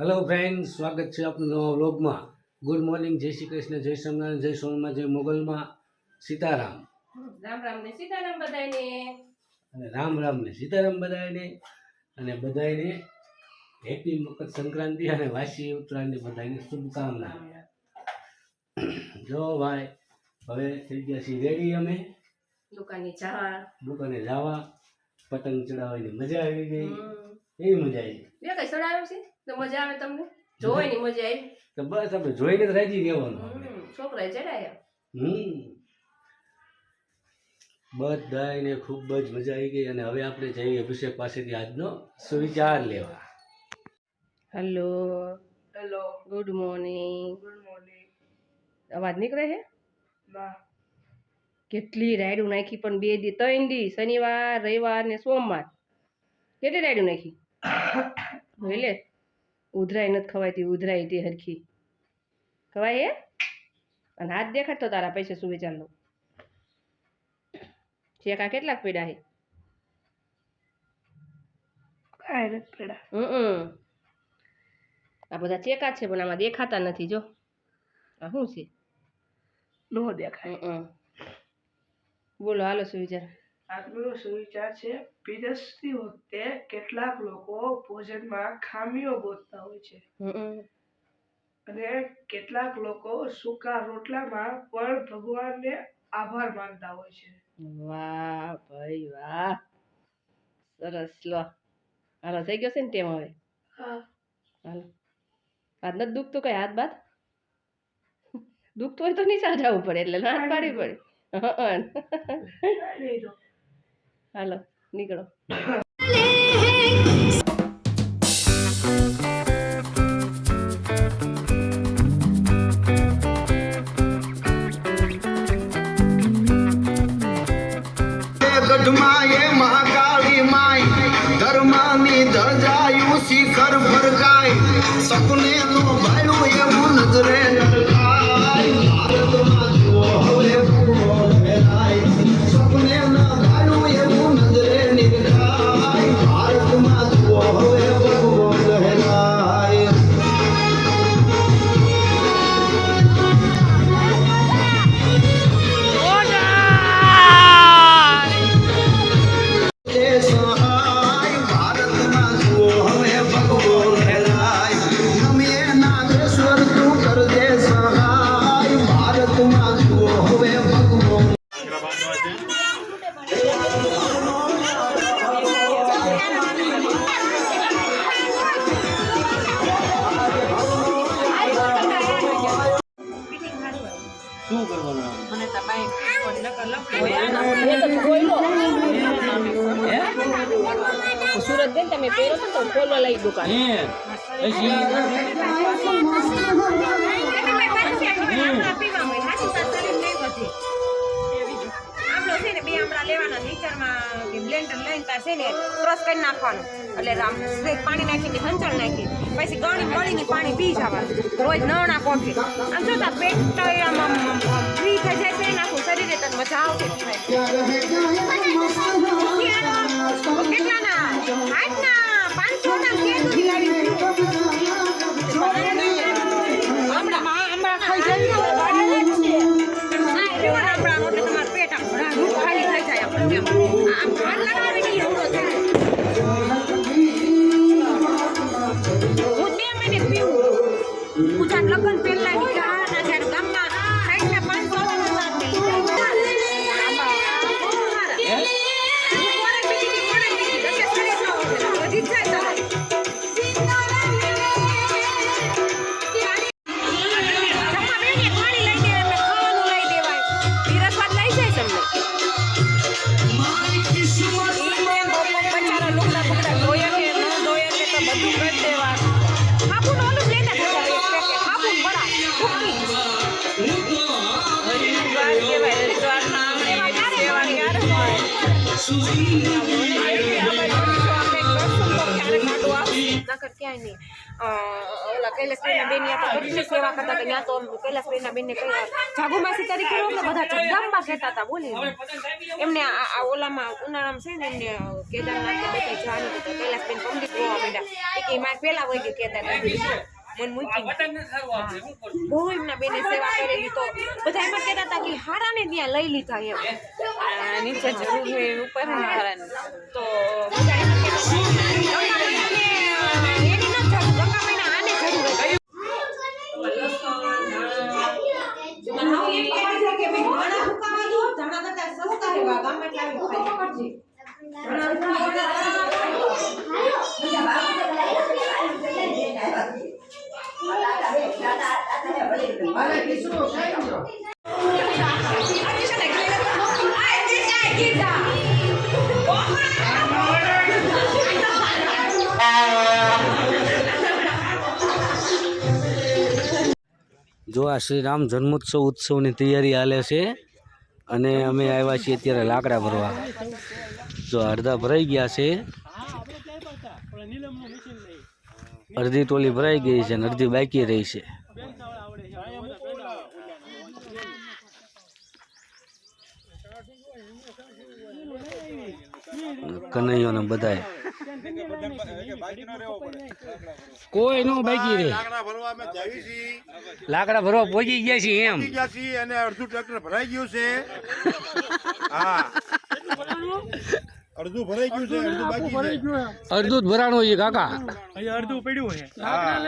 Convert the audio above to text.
Hello friend સ્વાગત છે આપનું નવા વ્લોગમાં. ગુડ મોર્નિંગ જય શ્રી કૃષ્ણ જય સ્વામિનારાયણ જય સોમનાથ જય મોગલમાં. સીતારામ. રામ રામ ને સીતારામ બધાયને. અને રામ રામ ને સીતારામ બધાને અને બધાને હેપી મકર સંક્રાંતિ અને વાસી ઉત્તરાયણની બધાને શુભકામના. જો ભાઈ હવે થઈ ગયા છીએ રેડી અમે. દુકાને જવા. દુકાને જવા. પતંગ ચડાવવાની મજા આવી ગઈ. એવી મજા આવી? બે કઈ ચડાવ્યું છે? તો મજા આવે તમને? જોવાની મજા આવી. તો બસ આપણે જોઈને જ રાજી રહેવાનું છોકરા ચડાયા. હમ. બધાને ખૂબ જ મજા આવી ગઈ અને હવે આપણે જઈએ અભિષેક પાસેથી આજનો સુવિચાર લેવા. Hello hello good morning good morning અવાજ નીકળે છે? ના. કેટલી રાયડું નાખી પણ બે દી ત્રણ દી શનિવાર રવિવાર ને સોમવાર. કેટલી રાયડું નાખી? એટલે ઉધરાય નથી ખવાયતી ઉધરાઈ તે હરખી. ખવાય એ? અને હાથ દેખાડતો તારા પૈસા સુવિચાર લો ચેકા કેટલાક પીડા હે? હમ. આ બધા ચેકા છે પણ આમાં દેખાતા નથી જો. આ શું છે? નો દેખાય. હમ. બોલો હાલો સુવિચાર. આજનો સુવિચાર છે પીરસતી વખતે કેટલાક લોકો ભોજનમાં ખામીઓ ગોતતા હોય છે. અને કેટલાક લોકો સૂકા રોટલામાં પણ ભગવાનને આભાર માનતા હોય છે. વાહ ભાઈ વાહ. સરસ લો. હાલો થઈ ગયો છે ને ટેમ હવે? હાલો. હાથ નથી દુખતું કઈ? હાથ બાદ દુખતું હોય તો નહીં જવું પડે એટલે ના પાડવી પડે. હં. હાલો નીકળો. સપને નો ભાડું એવું નજરે શું કરવાનું? આમ? સુરત બેન તમે પહેરો છો તો ખોલવા લઈ દુકાન. બ્લેન્ડર લઈને તાર ને ક્રોસ કરી નાખવાનું. એટલે આમ પાણી નાખીને હંચળ નાખી. પછી ગણી મળીને પાણી પી જવાનું. રોજ નવણા કોફી આમ જો તાર પેટ આમ ફ્રી થઈ જાય છે નાખું શરીરે, તને મજા આવશે થઈ નકર હતા ત્યાં તો કૈલાસભાઈના બેનને કઈ જાગુમાસી તરીકે એટલે બધા જગદંબા કહેતા હતા બોલી એમને આ ઓલામાં ઉનાળામાં છે ને એમને કેદારનાથ બધે જવાનું હતું કૈલાસબેન પંડિત રોવા માંડ્યા. કે મારે પહેલા હતા મન મૂકી બહુ એમના બેને સેવા કરેલી તો બધા એમાં કહેતા હતા કે હારાને ત્યાં લઈ લીધા એમ. નીચે જરૂર હોય ઉપર તો બધા એમ કહેતા જો આ શ્રી રામ જન્મોત્સવ ઉત્સવની તૈયારી હાલે છે અને અમે આવ્યા છીએ અત્યારે લાકડા ભરવા. જો અડધા ભરાઈ ગયા છે. અડધી ટોલી ભરાઈ ગઈ છે અને અડધી બાકી રહી છે. કનૈયો ને બધા કોઈ નો બાકી રે લાકડા ભરવા અમે જાવી છીએ લાકડા ભરવા પહોંચી ગયા છીએ એમ. ગયા છીએ અને અડધું ટ્રેક્ટર ભરાઈ ગયું છે. હા. અડધું ભરાઈ ગયું છે અડધું બાકી છે. અડધું જ ભરાણું છે કાકા. હા.